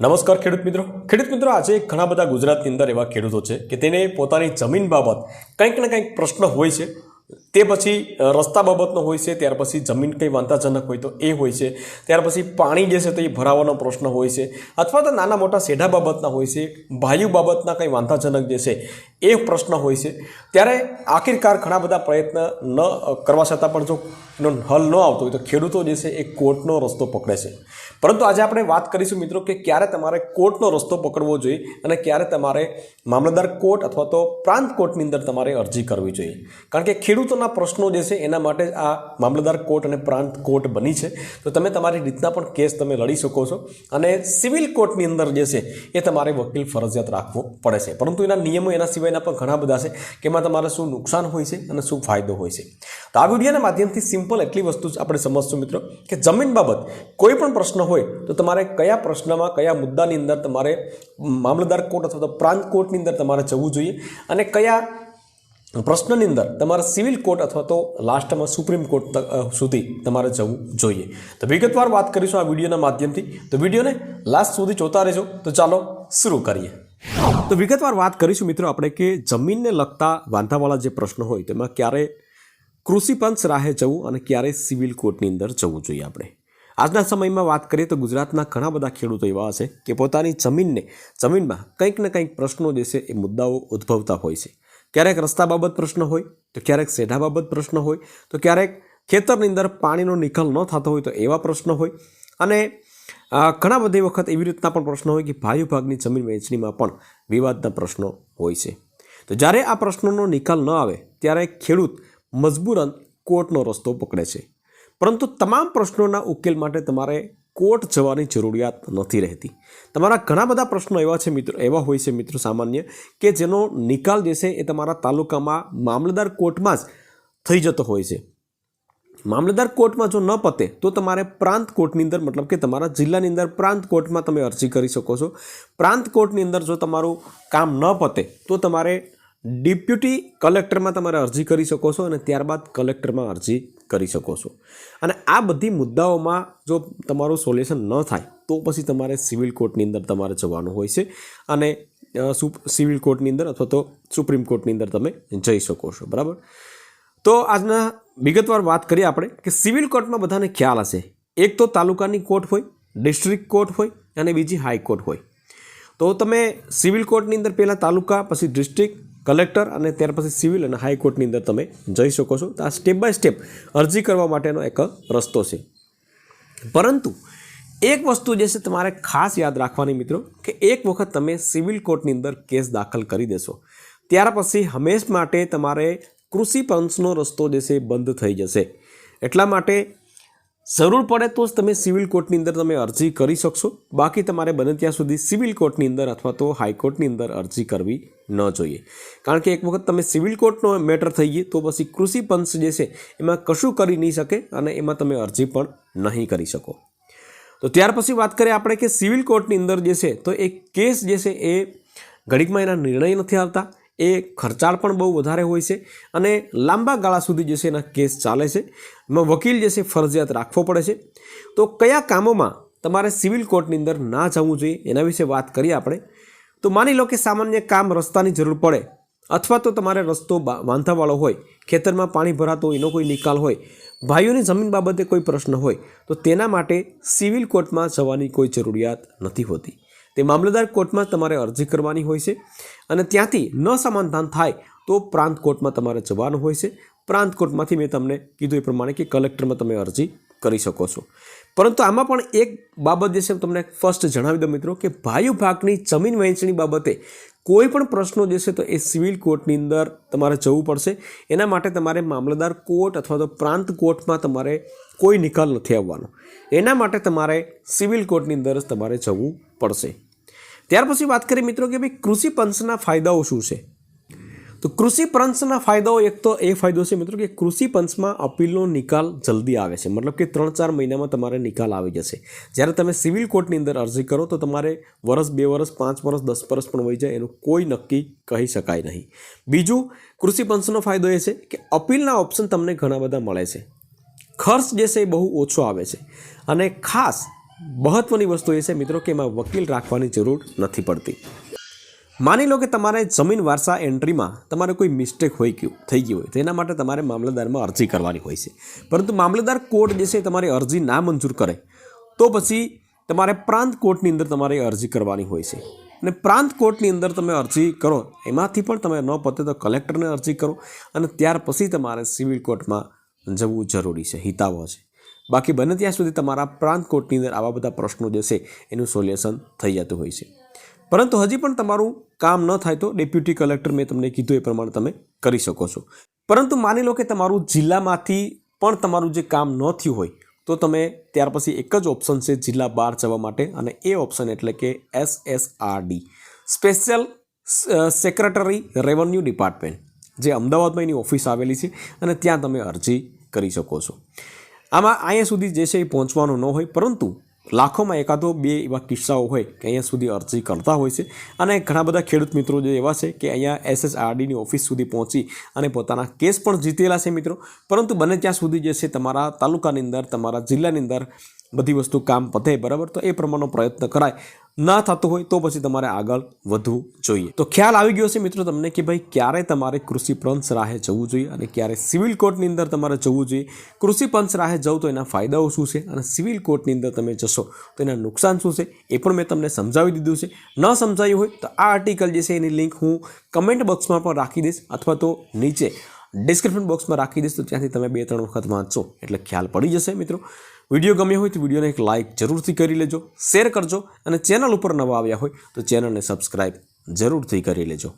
નમસ્કાર ખેડૂત મિત્રો. ખેડૂત મિત્રો, આજે ઘણા બધા ગુજરાતની અંદર એવા ખેડૂતો છે કે તેને પોતાની જમીન બાબત કંઈક ને કંઈક પ્રશ્ન હોય છે. તે પછી રસ્તા બાબતનો હોય છે, ત્યાર પછી જમીન કંઈ વાંધાજનક હોય તો એ હોય છે. ત્યાર પછી પાણી જે છે તો એ ભરાવાનો પ્રશ્ન હોય છે. અથવા તો નાના મોટા સેઢા બાબતના હોય છે ભાઈઓ બાબતના કંઈ વાંધાજનક જે છે એ પ્રશ્ન હોય છે. ત્યારે આખિરકાર ઘણા બધા પ્રયત્ન ન કરવા છતાં પણ જો એનો હલ ન આવતો હોય તો ખેડૂતો જે છે એ કોર્ટનો રસ્તો પકડે છે. પરંતુ આજે આપણે વાત કરીશું મિત્રો કે ક્યારે તમારે કોર્ટનો રસ્તો પકડવો જોઈએ અને ક્યારે તમારે મામલતદાર કોર્ટ અથવા તો પ્રાંત કોર્ટની અંદર તમારે અરજી કરવી જોઈએ. કારણ કે ખેડૂતોના પ્રશ્નો જે છે એના માટે આ મામલતદાર કોર્ટ અને પ્રાંત કોર્ટ બની છે. તો તમે તમારી રીતના પણ કેસ તમે લડી શકો છો અને સિવિલ કોર્ટની અંદર જે છે એ તમારે વકીલ ફરજિયાત રાખવો પડે છે. પરંતુ એના નિયમો એના સિવાયના પણ ઘણા બધા છે કે એમાં તમારે શું નુકસાન હોય છે અને શું ફાયદો હોય છે. તો આ વિડીયોના માધ્યમથી સિમ્પલ એટલી વસ્તુ આપણે સમજશું મિત્રો કે જમીન બાબત કોઈ પણ પ્રશ્ન હોય તો તમારે કયા પ્રશ્નમાં, કયા મુદ્દાની અંદર તમારે મામલતદાર કોર્ટ અથવા તો પ્રાંત કોર્ટની અંદર તમારે જવું જોઈએ અને કયા પ્રશ્નની અંદર તમારે સિવિલ કોર્ટ અથવા તો લાસ્ટમાં સુપ્રીમ કોર્ટ સુધી તમારે જવું જોઈએ. તો વિગતવાર વાત કરીશું આ વિડીયોના માધ્યમથી. તો વિડીયોને લાસ્ટ સુધી જોતા રહેજો. તો ચાલો શરૂ કરીએ. તો વિગતવાર વાત કરીશું મિત્રો આપણે કે જમીનને લગતા વાંધાવાળા જે પ્રશ્નો હોય તેમાં ક્યારે કૃષિપંચ રાહે જવું અને ક્યારે સિવિલ કોર્ટની અંદર જવું જોઈએ આપણે. આજના સમયમાં વાત કરીએ તો ગુજરાતના ઘણા બધા ખેડૂતો એવા છે કે પોતાની જમીનને જમીનમાં કંઈક ને કંઈક પ્રશ્નો છે એ મુદ્દાઓ ઉદ્ભવતા હોય છે. ક્યારેક રસ્તા બાબત પ્રશ્ન હોય, તો ક્યારેક સેઢા બાબત પ્રશ્ન હોય, તો ક્યારેક ખેતરની અંદર પાણીનો નિકાલ ન થતો હોય તો એવા પ્રશ્નો હોય. અને ઘણા બધી વખત એવી રીતના પણ પ્રશ્નો હોય કે ભાઈ ભાગની જમીન વહેંચણીમાં પણ વિવાદના પ્રશ્નો હોય છે. તો જ્યારે આ પ્રશ્નોનો નિકાલ ન આવે, ત્યારે ખેડૂત મજબૂરન કોર્ટનો રસ્તો પકડે છે. પરંતુ તમામ પ્રશ્નોના ઉકેલ માટે તમારે કોર્ટ જવાની જરૂરિયાત નથી રહેતી. તમારા ઘણા બધા પ્રશ્નો એવા છે મિત્રો, એવા હોય છે મિત્રો સામાન્ય, કે જેનો નિકાલ જે છે એ તમારા તાલુકામાં મામલતદાર કોર્ટમાં જ થઈ જતો હોય છે. મામલતદાર કોર્ટમાં જો ન પતે, તો તમારે પ્રાંત કોર્ટની અંદર, મતલબ કે તમારા જિલ્લાની અંદર પ્રાંત કોર્ટમાં તમે અરજી કરી શકો છો. પ્રાંત કોર્ટની અંદર જો તમારું કામ ન પતે, તો તમારે ડેપ્યુટી કલેક્ટરમાં તમારે અરજી કરી શકો છો અને ત્યારબાદ કલેક્ટરમાં અરજી કરી શકો છો. અને આ બધી મુદ્દાઓમાં જો તમારું સોલ્યુશન ન થાય, તો પછી તમારે સિવિલ કોર્ટની અંદર તમારે જવાનું હોય છે અને સિવિલ કોર્ટની અંદર અથવા તો સુપ્રીમ કોર્ટની અંદર તમે જઈ શકો છો. બરાબર? તો આજના વિગતવાર વાત કરીએ આપણે કે સિવિલ કોર્ટમાં બધાને ખ્યાલ હશે. એક તો તાલુકાની કોર્ટ હોય, ડિસ્ટ્રિક્ટ કોર્ટ હોય અને બીજી હાઈકોર્ટ હોય. તો તમે સિવિલ કોર્ટની અંદર પહેલાં તાલુકા, પછી ડિસ્ટ્રિક્ટ, કલેક્ટર અને ત્યાર પછી સિવિલ અને હાઈકોર્ટની અંદર તમે જઈ શકો છો. તો આ સ્ટેપ બાય સ્ટેપ અરજી કરવા માટેનો એક રસ્તો છે. પરંતુ એક વસ્તુ જે છે તમારે ખાસ યાદ રાખવાની મિત્રો, કે એક વખત તમે સિવિલ કોર્ટની અંદર કેસ દાખલ કરી દેશો. ત્યાર પછી હંમેશ માટે તમારે કૃષિ પંચનો રસ્તો જે છે બંધ થઈ જશે. એટલા માટે જરૂર પડે તો જ તમે સિવિલ કોર્ટની અંદર તમે અરજી કરી શકશો. બાકી તમારે બને ત્યાં સુધી સિવિલ કોર્ટની અંદર અથવા તો હાઈકોર્ટની અંદર અરજી કરવી ન જોઈએ. કારણ કે એક વખત તમે સિવિલ કોર્ટનો મેટર થઈ ગઈ તો પછી કૃષિ પંચ જે છે એમાં કશું કરી નહીં શકે અને એમાં તમે અરજી પણ નહીં કરી શકો. તો ત્યાર પછી વાત કરીએ આપણે કે સિવિલ કોર્ટની અંદર જે છે તો એ કેસ જે છે એ ઘડીકમાં એના નિર્ણય નથી આવતા. એ ખર્ચાળ પણ બહુ વધારે હોય છે અને લાંબા ગાળા સુધી જે છે એના કેસ ચાલે છે. એમાં વકીલ જે છે ફરજિયાત રાખવો પડે છે. તો કયા કામોમાં તમારે સિવિલ કોર્ટની અંદર ના જવું જોઈએ એના વિશે વાત કરીએ આપણે. તો માની લો કે સામાન્ય કામ રસ્તાની જરૂર પડે અથવા તો તમારે રસ્તો વાંધાવાળો હોય, ખેતરમાં પાણી ભરાતો હોય, એનો કોઈ નિકાલ હોય, ભાઈઓની જમીન બાબતે કોઈ પ્રશ્ન હોય, તો તેના માટે સિવિલ કોર્ટમાં જવાની કોઈ જરૂરિયાત નથી હોતી. તે મામલતદાર કોર્ટમાં તમારે અરજી કરવાની હોય છે અને ત્યાંથી ન સમાધાન થાય તો પ્રાંત કોર્ટમાં તમારે જવાનું હોય છે. પ્રાંત કોર્ટમાંથી મેં તમને કીધું એ પ્રમાણે કે કલેક્ટરમાં તમે અરજી કરી શકો છો. પરંતુ આમાં પણ એક બાબત જે છે તમને ફર્સ્ટ જણાવી દઉં મિત્રો, કે ભાયુ ભાગની જમીન વહેંચણી બાબતે કોઈ પણ પ્રશ્નો જે છે, તો એ સિવિલ કોર્ટની અંદર તમારે જવું પડશે. એના માટે તમારે મામલતદાર કોર્ટ અથવા તો પ્રાંત કોર્ટમાં તમારે કોઈ નિકાલ નથી આવવાનો. એના માટે તમારે સિવિલ કોર્ટની અંદર જ તમારે જવું પડશે. ત્યાર પછી વાત કરીએ મિત્રો કે ભાઈ કૃષિ પંચના ફાયદાઓ શું છે? તો કૃષિ પંચના ફાયદાઓ એક તો એ ફાયદો છે મિત્રો કે કૃષિ પંચમાં અપીલનો નિકાલ જલ્દી આવે છે. મતલબ કે ત્રણ ચાર મહિનામાં તમારે નિકાલ આવી જશે. જ્યારે તમે સિવિલ કોર્ટની અંદર અરજી કરો તો તમારે વર્ષ, બે વર્ષ, પાંચ વર્ષ, દસ વર્ષ પણ વહી જાય એનું કોઈ નક્કી કહી શકાય નહીં. બીજું, કૃષિ પંચનો ફાયદો એ છે કે અપીલના ઓપ્શન તમને ઘણા બધા મળે છે. ખર્ચ જે છે એ બહુ ઓછો આવે છે. અને ખાસ મહત્ત્વની વસ્તુ એ છે મિત્રો કે એમાં વકીલ રાખવાની જરૂર નથી પડતી. માની લો કે તમારે જમીન વારસા એન્ટ્રીમાં તમારે કોઈ મિસ્ટેક હોય ગયું, થઈ ગયું હોય, તો એના માટે તમારે મામલતદારમાં અરજી કરવાની હોય છે. પરંતુ મામલતદાર કોર્ટ જે છે તમારી અરજી ના મંજૂર કરે, તો પછી તમારે પ્રાંત કોર્ટની અંદર તમારે અરજી કરવાની હોય છે. અને પ્રાંત કોર્ટની અંદર તમે અરજી કરો, એમાંથી પણ તમે ન પતે તો કલેક્ટરને અરજી કરો, અને ત્યાર પછી તમારે સિવિલ કોર્ટમાં જવું જરૂરી છે હિતાવો છે. બાકી બને ત્યાં સુધી તમારા પ્રાંત કોર્ટની અંદર આવા બધા પ્રશ્નો જે છે, એનું સોલ્યુશન થઈ જતું હોય છે. પરંતુ હજી પણ તમારું કામ ન થાય તો ડેપ્યુટી કલેક્ટર મેં તમને કીધું એ પ્રમાણે તમે કરી શકો છો. પરંતુ માની લો કે તમારું જિલ્લામાંથી પણ તમારું જે કામ ન થયું હોય, તો તમે ત્યાર પછી એક જ ઓપ્શન છે જિલ્લા બહાર જવા માટે, અને એ ઓપ્શન એટલે કે S S R D special secretary revenue department જે અમદાવાદમાં એની ઓફિસ આવેલી છે, અને ત્યાં તમે અરજી કરી શકો છો. આમાં અહીંયા સુધી જે છે એ પહોંચવાનું ન હોય, પરંતુ લાખોમાં એકાદો બે એવા કિસ્સાઓ હોય કે અહીંયા સુધી અરજી કરતા હોય છે. અને ઘણા બધા ખેડૂત મિત્રો જે એવા છે કે અહીંયા એસએસઆરડીની ઓફિસ સુધી પહોંચી અને પોતાના કેસ પણ જીતેલા છે મિત્રો. પરંતુ બને ત્યાં સુધી જે છે તમારા તાલુકાની અંદર, તમારા જિલ્લાની અંદર બધી વસ્તુ કામ પતે, બરાબર? તો એ પ્રમાણનો પ્રયત્ન કરાય. ના થતું હોય તો પછી તમારે આગળ વધવું જોઈએ. તો ખ્યાલ આવી ગયો છે મિત્રો તમને કે ભાઈ ક્યારે તમારે કૃષિ પંચ રાહે જવું જોઈએ અને ક્યારે સિવિલ કોર્ટની અંદર તમારે જવું જોઈએ? કૃષિ પંચ રાહે જવું તો એના ફાયદાઓ શું છે અને સિવિલ કોર્ટની અંદર તમે જશો તો એના નુકસાન શું છે એ પણ મેં તમને સમજાવી દીધું છે. ન સમજાયું હોય તો આ આર્ટિકલ જે છે એની લિંક હું કમેન્ટ બોક્સમાં પણ રાખી દઈશ અથવા તો નીચે ડિસ્ક્રિપ્શન બોક્સમાં રાખી દઈશ તો ત્યાંથી તમે બે, ત્રણ વખત વાંચો. એટલે ખ્યાલ પડી જશે મિત્રો. વીડિયો ગમ્યો હોય તો વિડીયોને એક લાઇક જરૂરથી કરી લેજો શેર કરજો અને ચેનલ ઉપર નવા આવ્યા હોય તો ચેનલને સબસ્ક્રાઈબ જરૂરથી કરી લેજો.